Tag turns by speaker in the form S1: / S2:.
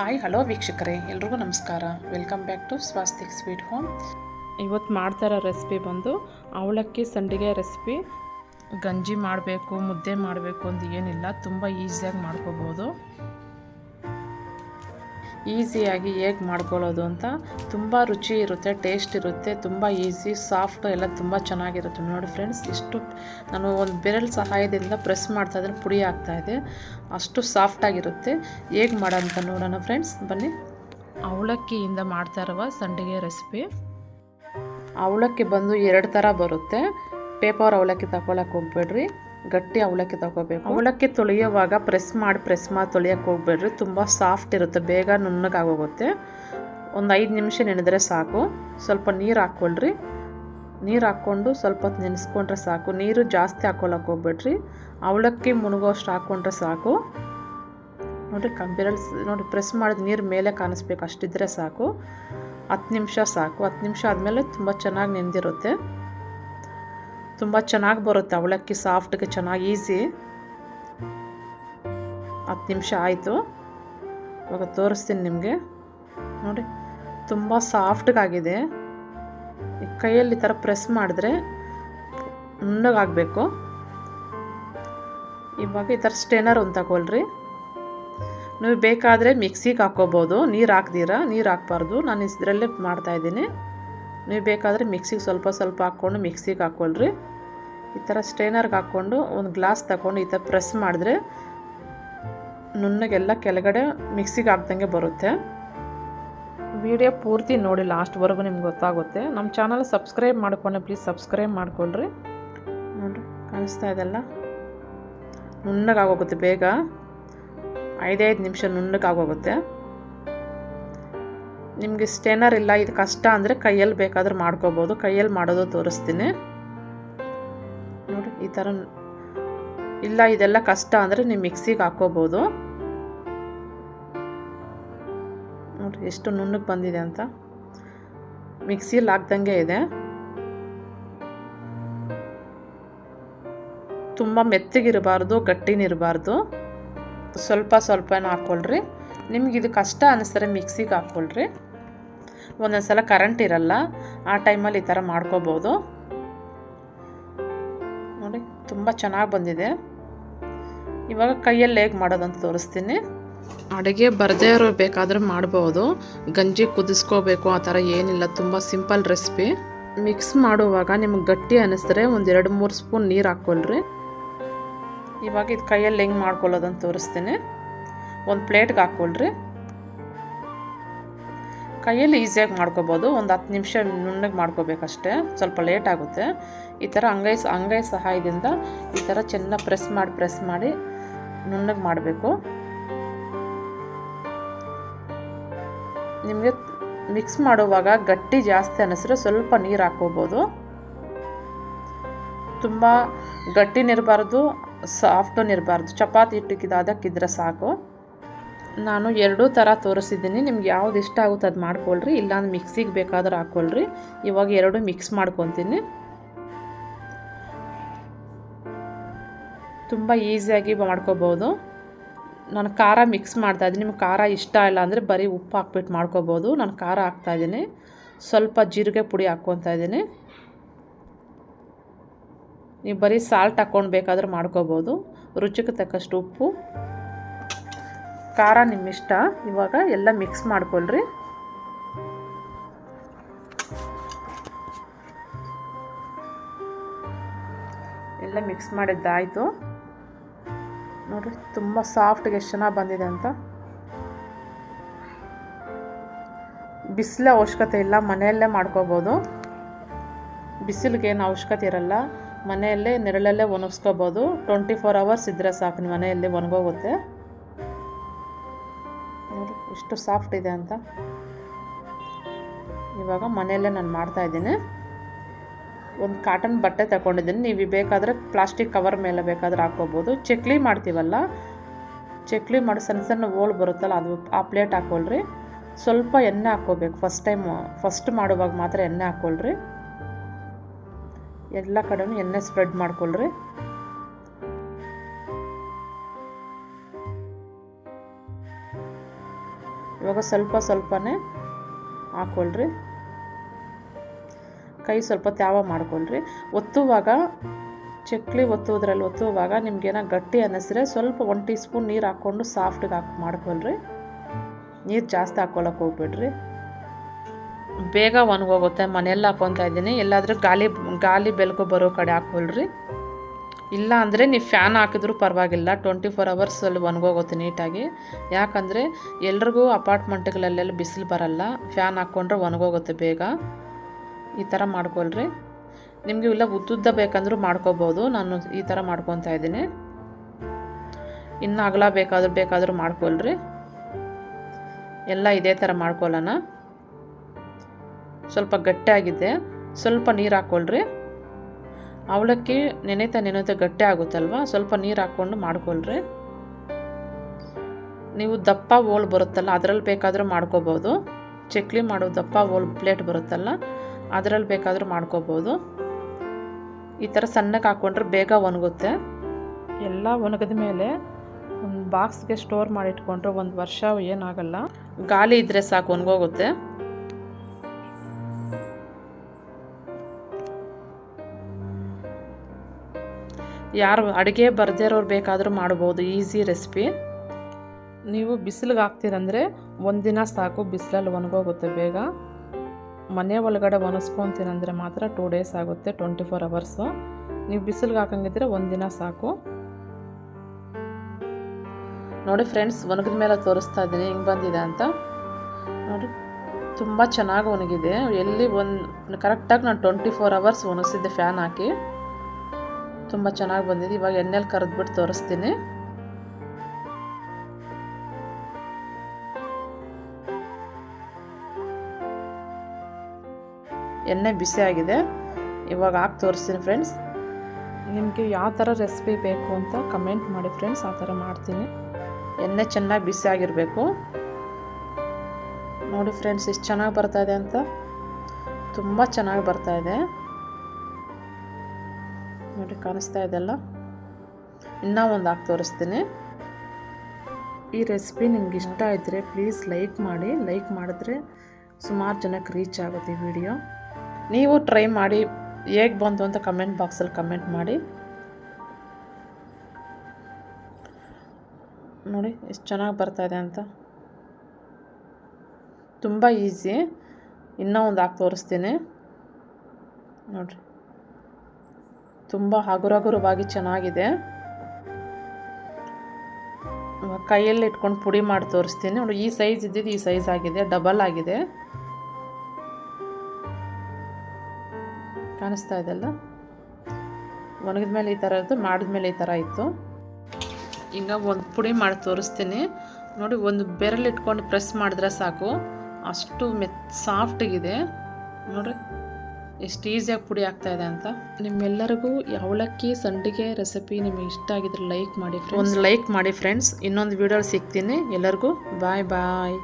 S1: Hi, hello ವೀಕ್ಷಕರೇ, ಎಲ್ರಿಗೂ ನಮಸ್ಕಾರ. Welcome back to Swastik sweet home
S2: ಇವತ್ತು ಮಾಡ್ತಾ ರೆಸಿಪಿ ಬಂದು ಅವಲಕ್ಕಿ ಸಂಡಿಗೆ ರೆಸಿಪಿ ಗಂಜಿ ಮಾಡಬೇಕು, ಮುದ್ದೆ ಮಾಡಬೇಕು ಅಂತ ಏನಿಲ್ಲ, ತುಂಬ ಈಸಿಯಾಗಿ ಮಾಡ್ಕೋಬೋದು. ಈಸಿಯಾಗಿ ಹೇಗೆ ಮಾಡ್ಕೊಳ್ಳೋದು ಅಂತ ತುಂಬ ರುಚಿ ಇರುತ್ತೆ ಟೇಸ್ಟ್ ಇರುತ್ತೆ, ತುಂಬ ಈಸಿ ಸಾಫ್ಟ್ ಎಲ್ಲ ತುಂಬ ಚೆನ್ನಾಗಿರುತ್ತೆ. ನೋಡಿ ಫ್ರೆಂಡ್ಸ್ ಇಷ್ಟು ನಾನು ಒಂದು ಬೆರಳು ಸಹಾಯದಿಂದ ಪ್ರೆಸ್ ಮಾಡ್ತಾ ಇದ್ರೆ ಪುಡಿ ಆಗ್ತಾ ಇದೆ. ಅಷ್ಟು ಸಾಫ್ಟಾಗಿರುತ್ತೆ ಹೇಗೆ ಮಾಡೋಂತ ನೋಡೋಣ ಫ್ರೆಂಡ್ಸ್ ಬನ್ನಿ. ಅವಲಕ್ಕಿಯಿಂದ ಮಾಡ್ತಾ ಇರುವ ಸಂಡಿಗೆ ರೆಸಿಪಿ ಅವಲಕ್ಕಿ ಬಂದು ಎರಡು ಥರ ಬರುತ್ತೆ. ಪೇಪರ್ ಅವಲಕ್ಕಿ ತಗೊಳಕ್ಕೆ ಹೋಗ್ಬೇಡ್ರಿ. ಗಟ್ಟಿ ಅವಲಕ್ಕಿ ತಗೋಬೇಕು. ಅವಲಕ್ಕಿ ತೊಳೆಯುವಾಗ ಪ್ರೆಸ್ ಮಾಡಿ ಪ್ರೆಸ್ ಮಾಡಿ ತೊಳೆಯೋಕೆ ಹೋಗ್ಬೇಡ್ರಿ. ತುಂಬ ಸಾಫ್ಟ್ ಇರುತ್ತೆ. ಬೇಗ ನುಣ್ಣಗಾಗೋಗುತ್ತೆ. ಒಂದು ಐದು ನಿಮಿಷ ನೆನೆದ್ರೆ ಸಾಕು. ಸ್ವಲ್ಪ ನೀರು ಹಾಕ್ಕೊಳ್ರಿ. ನೀರು ಹಾಕ್ಕೊಂಡು ಸ್ವಲ್ಪ ಹೊತ್ತು ನೆನೆಸ್ಕೊಂಡ್ರೆ ಸಾಕು. ನೀರು ಜಾಸ್ತಿ ಹಾಕ್ಕೊಳಕ್ಕೆ ಹೋಗ್ಬೇಡ್ರಿ. ಅವಲಕ್ಕಿ ಮುಳುಗೋಷ್ಟು ಹಾಕ್ಕೊಂಡ್ರೆ ಸಾಕು. ನೋಡಿರಿ ಕಂಬಿರಲ್ಸ್ ನೋಡಿ ಪ್ರೆಸ್ ಮಾಡಿದ ನೀರು ಮೇಲೆ ಕಾಣಿಸ್ಬೇಕು. ಅಷ್ಟಿದ್ರೆ ಸಾಕು. ಹತ್ತು ನಿಮಿಷ ಸಾಕು. ಹತ್ತು ನಿಮಿಷ ಆದಮೇಲೆ ತುಂಬ ಚೆನ್ನಾಗಿ ನೆಂದಿರುತ್ತೆ. ತುಂಬ ಚೆನ್ನಾಗಿ ಬರುತ್ತೆ, ಅವಲಕ್ಕಿ ಸಾಫ್ಟ್ಗೆ ಚೆನ್ನಾಗಿ, ಈಸಿ. ಹತ್ತು ನಿಮಿಷ ಆಯಿತು. ಇವಾಗ ತೋರಿಸ್ತೀನಿ ನಿಮಗೆ. ನೋಡಿ, ತುಂಬ ಸಾಫ್ಟ್ಗಾಗಿದೆ. ಈ ಕೈಯಲ್ಲಿ ಥರ ಪ್ರೆಸ್ ಮಾಡಿದ್ರೆ ನುಣ್ಣಗಾಗಬೇಕು. ಇವಾಗ ಈ ಥರ ಸ್ಟೇನರ್ ಒಂದು ತಗೊಳ್ರಿ. ನೀವು ಬೇಕಾದರೆ ಮಿಕ್ಸಿಗೆ ಹಾಕ್ಕೋಬೋದು. ನೀರು ಹಾಕ್ದಿರ? ನೀರು ಹಾಕ್ಬಾರ್ದು. ನಾನು ಇದರಲ್ಲೇ ಮಾಡ್ತಾಯಿದ್ದೀನಿ ನೀವು ಬೇಕಾದರೆ ಮಿಕ್ಸಿಗೆ ಸ್ವಲ್ಪ ಸ್ವಲ್ಪ ಹಾಕ್ಕೊಂಡು ಮಿಕ್ಸಿಗೆ ಹಾಕ್ಕೊಳ್ರಿ. ಈ ಥರ ಸ್ಟ್ರೈನರ್ಗೆ ಹಾಕ್ಕೊಂಡು ಒಂದು ಗ್ಲಾಸ್ ತಗೊಂಡು ಈ ಥರ ಪ್ರೆಸ್ ಮಾಡಿದ್ರೆ ನುಣ್ಣಗೆಲ್ಲ ಕೆಳಗಡೆ ಮಿಕ್ಸಿಗೆ ಹಾಕ್ದಂಗೆ ಬರುತ್ತೆ. ವಿಡಿಯೋ ಪೂರ್ತಿ ನೋಡಿ, ಲಾಸ್ಟ್ವರೆಗೂ ನಿಮ್ಗೆ ಗೊತ್ತಾಗುತ್ತೆ. ನಮ್ಮ ಚಾನಲ್ ಸಬ್ಸ್ಕ್ರೈಬ್ ಮಾಡ್ಕೊಂಡು, ಪ್ಲೀಸ್ ಸಬ್ಸ್ಕ್ರೈಬ್ ಮಾಡ್ಕೊಳ್ರಿ. ನೋಡಿರಿ, ಕಾಣಿಸ್ತಾ ಇದೆಲ್ಲ ನುಣ್ಣಗಾಗೋಗುತ್ತೆ ಬೇಗ. ಐದೈದು ನಿಮಿಷ ನುಣ್ಣಗಾಗೋಗುತ್ತೆ. ನಿಮಗೆ ಸ್ಟೇನರ್ ಇಲ್ಲ, ಇದು ಕಷ್ಟ ಅಂದರೆ ಕೈಯಲ್ಲಿ ಬೇಕಾದ್ರೆ ಮಾಡ್ಕೋಬೋದು. ಕೈಯಲ್ಲಿ ಮಾಡೋದು ತೋರಿಸ್ತೀನಿ. ನೋಡಿ, ಈ ಥರ ಇಲ್ಲ, ಇದೆಲ್ಲ ಕಷ್ಟ ಅಂದರೆ ನೀವು ಮಿಕ್ಸಿಗೆ ಹಾಕ್ಕೋಬೋದು ನೋಡಿರಿ ಎಷ್ಟು ನುಣ್ಣಗೆ ಬಂದಿದೆ ಅಂತ. ಮಿಕ್ಸಿಯಲ್ಲಿ ಹಾಕ್ದಂಗೆ ಇದೆ. ತುಂಬ ಮೆತ್ತಗಿರಬಾರ್ದು, ಗಟ್ಟಿನಿರಬಾರ್ದು. ಸ್ವಲ್ಪ ಸ್ವಲ್ಪನ ಹಾಕ್ಕೊಳ್ರಿ ನಿಮ್ಗೆ ಇದು ಕಷ್ಟ ಅನ್ನಿಸ್ತಾರೆ ಮಿಕ್ಸಿಗೆ ಹಾಕ್ಕೊಳ್ರಿ ಒಂದೊಂದು ಸಲ ಕರೆಂಟ್ ಇರಲ್ಲ, ಆ ಟೈಮಲ್ಲಿ ಈ ಥರ ಮಾಡ್ಕೋಬೋದು. ನೋಡಿ, ತುಂಬ ಚೆನ್ನಾಗಿ ಬಂದಿದೆ. ಇವಾಗ ಕೈಯಲ್ಲಿ ಹೇಗೆ ಮಾಡೋದಂತ ತೋರಿಸ್ತೀನಿ. ಅಡುಗೆ ಬರದೇ ಇರೋ ಬೇಕಾದರೂ ಮಾಡ್ಬೋದು. ಗಂಜಿ ಕುದಿಸ್ಕೋಬೇಕು, ಆ ಥರ ಏನಿಲ್ಲ, ತುಂಬ ಸಿಂಪಲ್ ರೆಸಿಪಿ ಮಿಕ್ಸ್ ಮಾಡುವಾಗ ನಿಮ್ಗೆ ಗಟ್ಟಿ ಅನ್ನಿಸಿದ್ರೆ ಒಂದು ಎರಡು, ಮೂರು ಸ್ಪೂನ್ ನೀರು ಹಾಕ್ಕೊಳ್ರಿ. ಇವಾಗ ಇದು ಕೈಯಲ್ಲಿ ಹೆಂಗೆ ಮಾಡ್ಕೊಳ್ಳೋದಂತ ತೋರಿಸ್ತೀನಿ. ಒಂದು ಪ್ಲೇಟ್ಗೆ ಹಾಕ್ಕೊಳ್ರಿ. ಕೈಯಲ್ಲಿ ಈಸಿಯಾಗಿ ಮಾಡ್ಕೋಬೋದು. ಒಂದು ಹತ್ತು ನಿಮಿಷ ನುಣ್ಣಗೆ ಮಾಡ್ಕೋಬೇಕಷ್ಟೇ. ಸ್ವಲ್ಪ ಲೇಟ್ ಆಗುತ್ತೆ. ಈ ಥರ ಅಂಗೈ ಅಂಗೈ ಸಹಾಯದಿಂದ ಈ ಥರ ಚೆನ್ನಾಗಿ ಪ್ರೆಸ್ ಮಾಡಿ ಪ್ರೆಸ್ ಮಾಡಿ ನುಣ್ಣಗೆ ಮಾಡಬೇಕು. ನಿಮಗೆ ಮಿಕ್ಸ್ ಮಾಡುವಾಗ ಗಟ್ಟಿ ಜಾಸ್ತಿ ಅನ್ನಿಸಿದ್ರೆ ಸ್ವಲ್ಪ ನೀರು ಹಾಕೋಬೋದು ತುಂಬ ಗಟ್ಟಿನಿರಬಾರ್ದು ಸಾಫ್ಟನಿರಬಾರ್ದು ಚಪಾತಿ ಹಿಟ್ಟಿಗೆ ಅದಕ್ಕಿದ್ರೆ ಸಾಕು. ನಾನು ಎರಡೂ ಥರ ತೋರಿಸಿದ್ದೀನಿ. ನಿಮ್ಗೆ ಯಾವ್ದು ಇಷ್ಟ ಆಗುತ್ತೆ ಅದು ಮಾಡ್ಕೊಳ್ರಿ. ಇಲ್ಲಾಂದ್ರೆ ಮಿಕ್ಸಿಗೆ ಬೇಕಾದ್ರೆ ಹಾಕ್ಕೊಳ್ರಿ ಇವಾಗ ಎರಡು ಮಿಕ್ಸ್ ಮಾಡ್ಕೊತೀನಿ. ತುಂಬ ಈಸಿಯಾಗಿ ಮಾಡ್ಕೋಬೋದು. ನಾನು ಖಾರ ಮಿಕ್ಸ್ ಮಾಡ್ತಾ ಇದ್ದೀನಿ. ನಿಮ್ಗೆ ಖಾರ ಇಷ್ಟ ಇಲ್ಲ ಅಂದರೆ ಬರೀ ಉಪ್ಪು ಹಾಕ್ಬಿಟ್ಟು ಮಾಡ್ಕೋಬೋದು. ನಾನು ಖಾರ ಹಾಕ್ತಾ ಇದ್ದೀನಿ. ಸ್ವಲ್ಪ ಜೀರಿಗೆ ಪುಡಿ ಹಾಕ್ಕೊತಾ ಇದ್ದೀನಿ. ನೀವು ಬರೀ ಸಾಲ್ಟ್ ಹಾಕ್ಕೊಂಡು ಬೇಕಾದ್ರೆ ಮಾಡ್ಕೋಬೋದು. ರುಚಿಗೆ ತಕ್ಕಷ್ಟು ಉಪ್ಪು. ಖಾರ ನಿಮ್ಮಿಷ್ಟ. ಇವಾಗ ಎಲ್ಲ ಮಿಕ್ಸ್ ಮಾಡ್ಕೊಳ್ರಿ. ಎಲ್ಲ ಮಿಕ್ಸ್ ಮಾಡಿದ್ದಾಯಿತು. ನೋಡಿರಿ, ತುಂಬ ಸಾಫ್ಟ್ಗೆ ಎಷ್ಟು ಚೆನ್ನಾಗಿ ಬಂದಿದೆ ಅಂತ. ಬಿಸಿಲ ಅವಶ್ಯಕತೆ ಇಲ್ಲ, ಮನೆಯಲ್ಲೇ ಮಾಡ್ಕೋಬೋದು. ಬಿಸಿಲಿಗೆ ಏನು ಅವಶ್ಯಕತೆ ಇರಲ್ಲ. ಮನೆಯಲ್ಲೇ ನೆರಳಲ್ಲೇ ಒಣಗಿಸ್ಕೋಬೋದು. ಟ್ವೆಂಟಿ ಫೋರ್ ಅವರ್ಸ್ ಇದ್ದರೆ ಸಾಕು, ಮನೆಯಲ್ಲಿ ಒಣಗೋಗುತ್ತೆ. ಎಷ್ಟು ಸಾಫ್ಟ್ ಇದೆ ಅಂತ ಇವಾಗ ಮನೆಯಲ್ಲೇ ನಾನು ಮಾಡ್ತಾಯಿದ್ದೀನಿ ಒಂದು ಕಾಟನ್ ಬಟ್ಟೆ ತಗೊಂಡಿದ್ದೀನಿ. ನೀವು ಬೇಕಾದರೆ ಪ್ಲಾಸ್ಟಿಕ್ ಕವರ್ ಮೇಲೆ ಬೇಕಾದರೆ ಹಾಕ್ಕೋಬೋದು. ಚಕ್ಲಿ ಮಾಡ್ತೀವಲ್ಲ, ಚಕ್ಲಿ ಮಾಡಿ ಸಣ್ಣ ಸಣ್ಣ ಓಲ್ ಬರುತ್ತಲ್ಲ, ಅದು ಆ ಪ್ಲೇಟ್ ಹಾಕೊಳ್ರಿ ಸ್ವಲ್ಪ ಎಣ್ಣೆ ಹಾಕ್ಕೋಬೇಕು ಫಸ್ಟ್ ಟೈಮ್ ಫಸ್ಟ್ ಮಾಡುವಾಗ ಮಾತ್ರ ಎಣ್ಣೆ ಹಾಕ್ಕೊಳ್ರಿ. ಎಲ್ಲ ಕಡೆನೂ ಎಣ್ಣೆ ಸ್ಪ್ರೆಡ್ ಮಾಡ್ಕೊಳ್ರಿ. ಇವಾಗ ಸ್ವಲ್ಪ ಸ್ವಲ್ಪನೇ ಹಾಕ್ಕೊಳ್ರಿ ಕೈ ಸ್ವಲ್ಪ ತ್ಯಾವ ಮಾಡ್ಕೊಳ್ರಿ. ಒತ್ತುವಾಗ, ಚಕ್ಲಿ ಒತ್ತುವುದ್ರಲ್ಲಿ ಒತ್ತುವಾಗ ನಿಮ್ಗೇನೋ ಗಟ್ಟಿ ಅನ್ನಿಸಿದ್ರೆ ಸ್ವಲ್ಪ ಒನ್ ಟೀ ಸ್ಪೂನ್ ನೀರು ಹಾಕ್ಕೊಂಡು ಸಾಫ್ಟಿಗೆ ಹಾಕಿ ಮಾಡ್ಕೊಳ್ರಿ. ನೀರು ಜಾಸ್ತಿ ಹಾಕ್ಕೊಳಕ್ಕೆ ಹೋಗ್ಬಿಡ್ರಿ. ಬೇಗ ಒಣಗೋಗುತ್ತೆ, ಮನೆಯಲ್ಲಿ ಹಾಕ್ಕೊತಾ ಇದ್ದೀನಿ. ಎಲ್ಲಾದರೂ ಗಾಳಿ ಗಾಳಿ ಬೆಳಕು ಬರೋ ಕಡೆ ಹಾಕ್ಕೊಳ್ರಿ ಇಲ್ಲ ಅಂದರೆ ನೀವು ಫ್ಯಾನ್ ಹಾಕಿದ್ರೂ ಪರವಾಗಿಲ್ಲ. ಟ್ವೆಂಟಿ ಫೋರ್ ಅವರ್ಸಲ್ಲಿ ಒಣಗೋಗುತ್ತೆ ನೀಟಾಗಿ. ಯಾಕಂದರೆ ಎಲ್ರಿಗೂ ಅಪಾರ್ಟ್ಮೆಂಟ್ಗಳಲ್ಲೆಲ್ಲ ಬಿಸಿಲು ಬರಲ್ಲ. ಫ್ಯಾನ್ ಹಾಕ್ಕೊಂಡ್ರೆ ಒಣಗೋಗುತ್ತೆ ಬೇಗ. ಈ ಥರ ಮಾಡ್ಕೊಳ್ರಿ. ನಿಮಗೆ ಇಲ್ಲ ಉದ್ದುದ್ದ ಬೇಕಂದರೂ ಮಾಡ್ಕೋಬೋದು. ನಾನು ಈ ಥರ ಮಾಡ್ಕೊತಾ ಇದ್ದೀನಿ. ಇನ್ನು ಅಗಲ ಬೇಕಾದ್ರೂ ಬೇಕಾದರೂ ಮಾಡ್ಕೊಳ್ರಿ. ಎಲ್ಲ ಇದೇ ಥರ ಮಾಡ್ಕೊಳ್ಳೋಣ. ಸ್ವಲ್ಪ ಗಟ್ಟಿಯಾಗಿದೆ. ಸ್ವಲ್ಪ ನೀರು ಹಾಕ್ಕೊಳ್ರಿ ಅವಲಕ್ಕಿ ನೆನೆತ ನೆನೆತ ಗಟ್ಟಿ ಆಗುತ್ತಲ್ವ? ಸ್ವಲ್ಪ ನೀರು ಹಾಕ್ಕೊಂಡು ಮಾಡ್ಕೊಳ್ರಿ. ನೀವು ದಪ್ಪ ಓಲ್ ಬರುತ್ತಲ್ಲ, ಅದರಲ್ಲಿ ಬೇಕಾದರೂ ಮಾಡ್ಕೋಬೋದು. ಚಕ್ಲಿ ಮಾಡೋ ದಪ್ಪ ಓಲ್ ಪ್ಲೇಟ್ ಬರುತ್ತಲ್ಲ, ಅದರಲ್ಲಿ ಬೇಕಾದರೂ ಮಾಡ್ಕೋಬೋದು. ಈ ಥರ ಸಣ್ಣಗೆ ಹಾಕ್ಕೊಂಡ್ರೆ ಬೇಗ ಒಣಗುತ್ತೆ. ಎಲ್ಲ ಒಣಗಿದ ಮೇಲೆ ಒಂದು ಬಾಕ್ಸ್ಗೆ ಸ್ಟೋರ್ ಮಾಡಿಟ್ಕೊಂಡ್ರೆ ಒಂದು ವರ್ಷ ಏನಾಗಲ್ಲ ಗಾಳಿ ಇದ್ದರೆ ಸಾಕು, ಒಣಗೋಗುತ್ತೆ. ಯಾರು ಅಡುಗೆ ಬರದೇ ಇರೋರು ಬೇಕಾದರೂ ಮಾಡ್ಬೋದು. Easy recipe. ನೀವು ಬಿಸಿಲಿಗೆ ಹಾಕ್ತೀರಂದರೆ ಒಂದಿನ ಸಾಕು ಬಿಸಿಲಲ್ಲಿ ಒಣಗೋಗುತ್ತೆ ಬೇಗ. ಮನೆ ಒಳಗಡೆ ಒಣಸ್ಕೊತೀನಂದರೆ ಮಾತ್ರ ಟೂ ಡೇಸ್ ಆಗುತ್ತೆ ಟ್ವೆಂಟಿ ಫೋರ್ ಅವರ್ಸು ನೀವು ಬಿಸಿಲಿಗೆ ಹಾಕಂಗಿದ್ರೆ ಒಂದಿನ ಸಾಕು. ನೋಡಿ ಫ್ರೆಂಡ್ಸ್ ಒಣಗಿದ ಮೇಲೆ ತೋರಿಸ್ತಾ ಇದ್ದೀನಿ. ಹಿಂಗೆ ಬಂದಿದೆ ಅಂತ. ನೋಡಿ, ತುಂಬ ಚೆನ್ನಾಗಿ ಒಣಗಿದೆ. ಎಲ್ಲಿ ಒಂದು ಕರೆಕ್ಟಾಗಿ ನಾನು ಟ್ವೆಂಟಿ ಫೋರ್ ಅವರ್ಸ್ ಒಣಗಿಸಿದ್ದೆ ಫ್ಯಾನ್ ಹಾಕಿ. ತುಂಬ ಚೆನ್ನಾಗಿ ಬಂದಿದೆ. ಇವಾಗ ಎಣ್ಣೆಲಿ ಕರೆದ್ಬಿಟ್ಟು ತೋರಿಸ್ತೀನಿ. ಎಣ್ಣೆ ಬಿಸಿ ಆಗಿದೆ. ಇವಾಗ ಹಾಕಿ ತೋರಿಸ್ತೀನಿ ಫ್ರೆಂಡ್ಸ್. ನಿಮಗೆ ಯಾವ ಥರ ರೆಸಿಪಿ ಬೇಕು ಅಂತ ಕಮೆಂಟ್ ಮಾಡಿ ಫ್ರೆಂಡ್ಸ್. ಆ ಥರ ಮಾಡ್ತೀನಿ. ಎಣ್ಣೆ ಚೆನ್ನಾಗಿ ಬಿಸಿ ಆಗಿರಬೇಕು. ನೋಡಿ ಫ್ರೆಂಡ್ಸ್ ಎಷ್ಟು ಚೆನ್ನಾಗಿ ಬರ್ತಾ ಇದೆ ಅಂತ. ತುಂಬ ಚೆನ್ನಾಗಿ ಬರ್ತಾ ಇದೆ. ನೋಡಿ ಕಾಣಿಸ್ತಾ ಇದೆಲ್ಲ ಇನ್ನೂ ಒಂದು ಹಾಕಿ ತೋರಿಸ್ತೀನಿ. ಈ ರೆಸಿಪಿ ನಿಮ್ಗೆ ಇಷ್ಟ ಇದ್ದರೆ ಪ್ಲೀಸ್ ಲೈಕ್ ಮಾಡಿ. ಲೈಕ್ ಮಾಡಿದ್ರೆ ಸುಮಾರು ಜನಕ್ಕೆ ರೀಚ್ ಆಗುತ್ತೆ ಈ ವಿಡಿಯೋ ನೀವು ಟ್ರೈ ಮಾಡಿ. ಹೇಗೆ ಬಂತು ಅಂತ ಕಮೆಂಟ್ ಬಾಕ್ಸಲ್ಲಿ ಕಮೆಂಟ್ ಮಾಡಿ. ನೋಡಿ, ಎಷ್ಟು ಚೆನ್ನಾಗಿ ಬರ್ತಾ ಇದೆ ಅಂತ. ತುಂಬ ಈಸಿ ಇನ್ನೂ ಒಂದು ಹಾಕಿ ತೋರಿಸ್ತೀನಿ. ನೋಡಿರಿ. ತುಂಬ ಹಗುರಗುರವಾಗಿ ಚೆನ್ನಾಗಿದೆ. ಕೈಯಲ್ಲಿ ಇಟ್ಕೊಂಡು ಪುಡಿ ಮಾಡಿ ತೋರಿಸ್ತೀನಿ. ನೋಡಿ, ಈ ಸೈಜ್ ಇದ್ದಿದ್ದು ಈ ಸೈಜ್ ಆಗಿದೆ, ಡಬಲ್ ಆಗಿದೆ. ಕಾಣಿಸ್ತಾ ಇದೆಲ್ಲ ಒಣಗಿದ ಮೇಲೆ ಈ ಥರ ಇತ್ತು, ಮಾಡಿದ ಮೇಲೆ ಈ ಥರ ಇತ್ತು. ಈಗ ಒಂದು ಪುಡಿ ಮಾಡಿ ತೋರಿಸ್ತೀನಿ. ನೋಡಿ, ಒಂದು ಬೆರಳು ಇಟ್ಕೊಂಡು ಪ್ರೆಸ್ ಮಾಡಿದ್ರೆ ಸಾಕು. ಅಷ್ಟು ಮೆತ್ ಸಾಫ್ಟಿಗಿದೆ ನೋಡಿರಿ. ಎಷ್ಟು ಈಸಿಯಾಗಿ ಪುಡಿ ಆಗ್ತಾ ಇದೆ ಅಂತ. ನಿಮ್ಮೆಲ್ಲರಿಗೂ ಯಾವಲಕ್ಕಿ ಸಂಡಿಗೆ ರೆಸಿಪಿ ನಿಮಗೆ ಇಷ್ಟ ಆಗಿದ್ರೆ ಲೈಕ್ ಮಾಡಿ ಒಂದು ಲೈಕ್ ಮಾಡಿ ಫ್ರೆಂಡ್ಸ್ ಇನ್ನೊಂದು ವೀಡಿಯೋ ಸಿಗ್ತೀನಿ. ಎಲ್ಲರಿಗೂ ಬಾಯ್ ಬಾಯ್